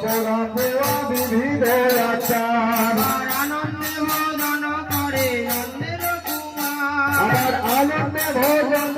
করাবো আমি বিধের আচার আর আনন্দে করে আনন্দে ভোজন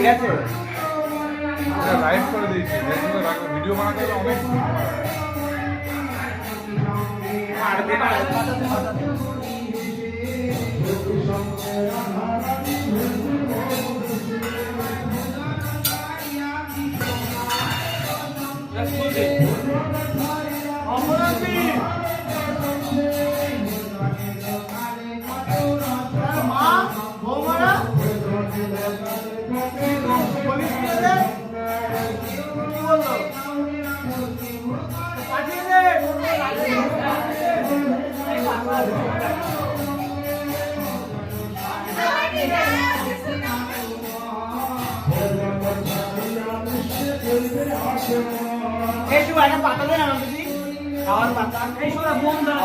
ঠিক আছে? লাইভ করে দিয়েছি। ভিডিও বানাতে অনেক এই শুভ একটা পাতা দেন আমাকে দিদি খাওয়ার পাতা। এই শুভ বোন দাঁড়া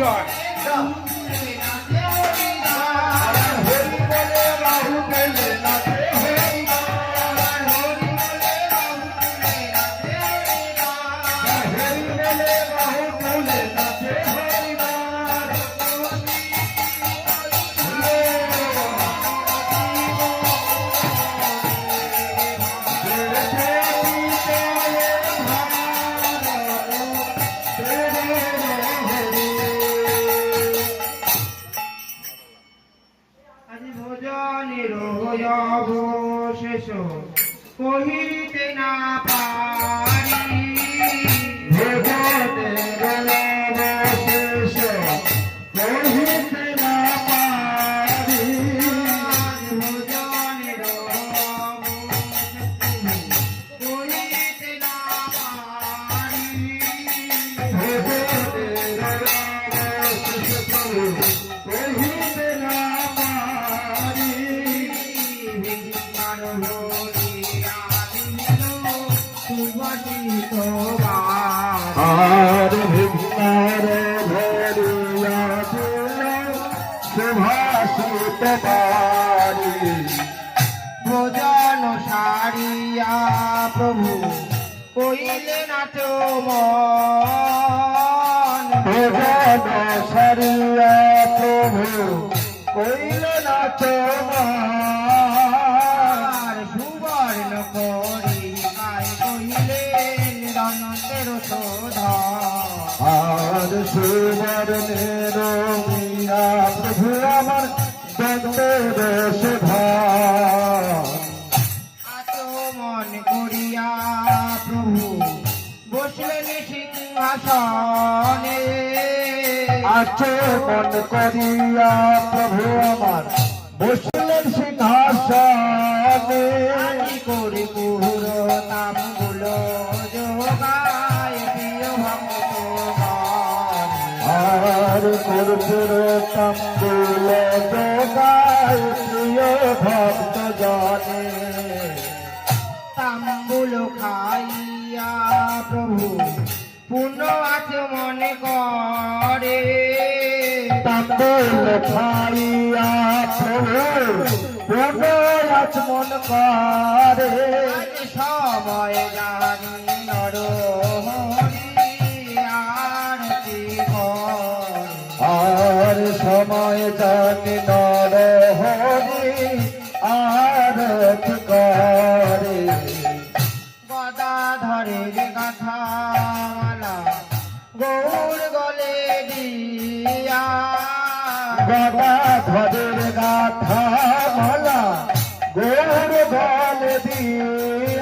আমার আর ভিন্নার ভরিয়া সুভাষিত বাড়ি ভোজন সারিয়া প্রভু, কইলে নাচ ভগবান সারিয়া প্রভু, কইল নাচ আর দন্তের সুধা আচমন করিয়া প্রভু বসলেন সিংহাসনে আছে মন করিয়া প্রভু আমার বসলেন সিংহাসনে করে পুর তাম্বুল যোগায় প্রিয় ভক্ত জনে। তাম্বুল খাইয়া প্রভু পুণ্য আছে মনে করে। তাম্বুল খাইয়া প্রভু পুনরাজ মন করে। আজ সময় জানি নর গদাধরের গাথা মালা গৌর গলে দিয়া। গদা ধরের গৌর গলে গোর গল দিয়ে।